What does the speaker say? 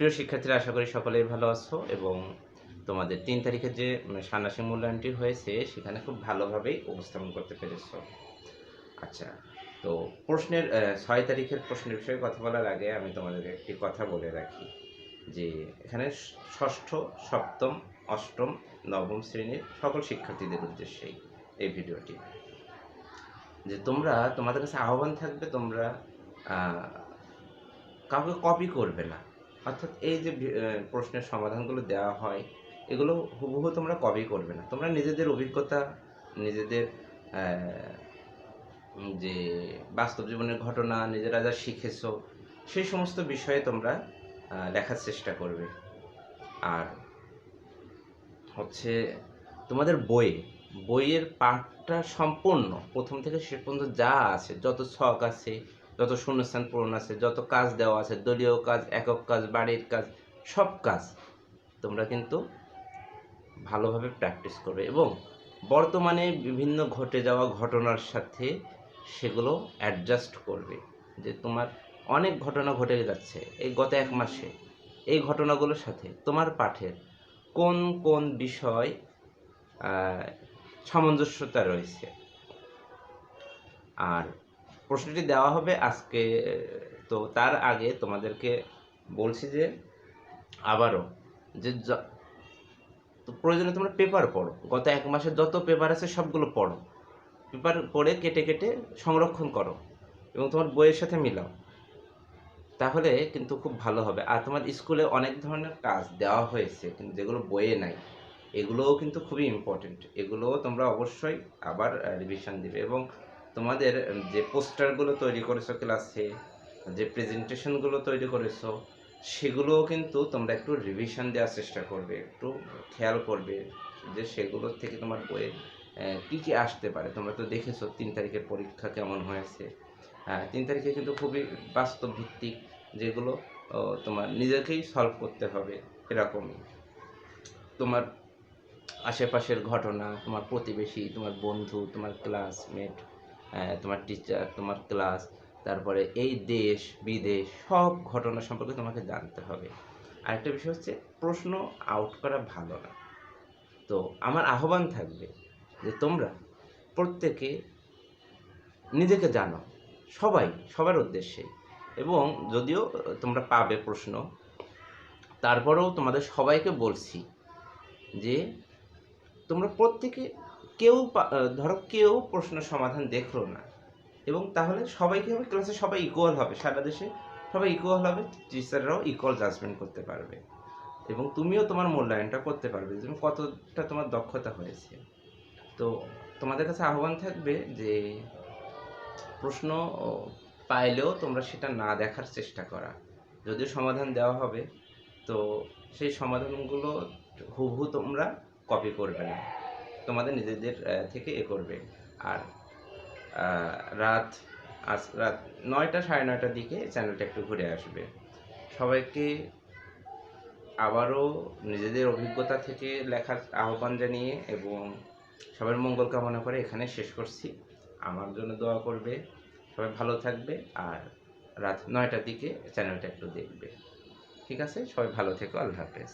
প্রিয় শিক্ষার্থীরা, আশা করি সকলেই ভালো আছো এবং তোমাদের তিন তারিখে যে ষান্মাসিক মূল্যায়নটি হয়েছে, সেখানে খুব ভালোভাবেই উপস্থাপন করতে পেরেছ। আচ্ছা তো প্রশ্নের ছয় তারিখের প্রশ্নের বিষয়ে কথা বলার আগে আমি তোমাদেরকে একটি কথা বলে রাখি, যে এখানে ষষ্ঠ, সপ্তম, অষ্টম, নবম শ্রেণির সকল শিক্ষার্থীদের উদ্দেশ্যেই এই ভিডিওটি। যে তোমরা, তোমাদের কাছে আহ্বান থাকবে, তোমরা কাউকে কপি করবে না। অর্থাৎ এই যে প্রশ্নের সমাধানগুলো দেওয়া হয়, এগুলো হুবহু তোমরা কপি করবে না। তোমরা নিজেদের অভিজ্ঞতা, নিজেদের যে বাস্তব জীবনের ঘটনা, নিজেরা যা শিখেছো, সেই সমস্ত বিষয়ে তোমরা লেখার চেষ্টা করবে। আর হচ্ছে তোমাদের বইয়ে বইয়ের পাঠটা সম্পূর্ণ, প্রথম থেকে শেষ পর্যন্ত যা আছে, যত ছক আছে যত শূন্যস্থান পূরণ আছে, যত কাজ দেওয়া আছে, দলীয় কাজ, একক কাজ, বাড়ির কাজ, সব কাজ তোমরা কিন্তু ভালোভাবে প্র্যাকটিস করবে এবং বর্তমানে বিভিন্ন ঘটে যাওয়া ঘটনার সাথে সেগুলো অ্যাডজাস্ট করবে যে তোমার অনেক ঘটনা ঘটে যাচ্ছে এই গত এক মাসে। এই ঘটনাগুলোর সাথে তোমার পাঠের কোন কোন বিষয় সামঞ্জস্যতা রয়েছে? আর প্রশ্নটি দেওয়া হবে আজকে, তো তার আগে তোমাদেরকে বলছি যে আবারও যে প্রয়োজনে তোমরা পেপার পড়ো। গত এক মাসে যত পেপার আছে সবগুলো পড়ো। পেপার পড়ে কেটে কেটে সংরক্ষণ করো এবং তোমার বইয়ের সাথে মিলাও। তাহলে কিন্তু খুব ভালো হবে। আর তোমার স্কুলে অনেক ধরনের কাজ দেওয়া হয়েছে, কিন্তু যেগুলো বইয়ে নাই, এগুলোও কিন্তু খুবই ইম্পর্টেন্ট এগুলোও তোমরা অবশ্যই আবার রিভিশন দিবে এবং তোমাদের যে পোস্টারগুলো তৈরি করেছ ক্লাসে, যে প্রেজেন্টেশনগুলো তৈরি করেছ, সেগুলোও কিন্তু তোমরা একটু রিভিশন দেওয়ার চেষ্টা করবে, একটু খেয়াল করবে যে সেগুলোর থেকে তোমার বইয়ে কী কী আসতে পারে। তোমরা তো দেখেছ তিন তারিখের পরীক্ষা কেমন হয়েছে। হ্যাঁ তিন তারিখে কিন্তু খুবই বাস্তব ভিত্তিক যেগুলো তোমার নিজেকেই সলভ করতে হবে এরকমই। তোমার আশেপাশের ঘটনা, তোমার প্রতিবেশী, তোমার বন্ধু, তোমার ক্লাসমেট তোমার টিচার তোমার ক্লাস তারপরে এই দেশ, বিদেশ, সব ঘটনা সম্পর্কে তোমাকে জানতে হবে। আরেকটা বিষয় হচ্ছে, প্রশ্ন আউট করা ভালো না। তো আমার আহ্বান থাকবে যে তোমরা প্রত্যেকে নিজেকে জানো, সবাই, সবার উদ্দেশ্যে। এবং যদিও তোমরা পাবে প্রশ্ন, তারপরেও তোমাদের সবাইকে বলছি যে তোমরা প্রত্যেকে কেউ ধরো কেউ প্রশ্ন সমাধান দেখল না। এবং তাহলে সবাইকে হবে ক্লাসে সবাই ইকুয়াল হবে, সারা দেশে সবাই ইকুয়াল হবে টিচাররাও ইকুয়াল জাজমেন্ট করতে পারবে। এবং তুমিও তোমার মূল্যায়নটা করতে পারবে, যে কতটা তোমার দক্ষতা হয়েছে। তো তোমাদের কাছে আহ্বান থাকবে যে প্রশ্ন পাইলেও তোমরা সেটা না দেখার চেষ্টা করা। যদিও সমাধান দেওয়া হবে, তো সেই সমাধানগুলো হুবহু তোমরা কপি করবে না। তোমাদের নিজেদের থেকে এ করবে। আর রাত আজ রাত নয়টা সাড়ে নয়টার দিকে চ্যানেলটা একটু ঘুরে আসবে। সবাইকে আবারও নিজেদের অভিজ্ঞতা থেকে লেখার আহ্বান জানিয়ে এবং সবার মঙ্গল কামনা করে এখানে শেষ করছি। আমার জন্য দোয়া করবে। সবাই ভালো থাকবে আর রাত নয়টার দিকে চ্যানেলটা একটু দেখবে। ঠিক আছে? সবাই ভালো থেকো। আল্লাহ হাফেজ।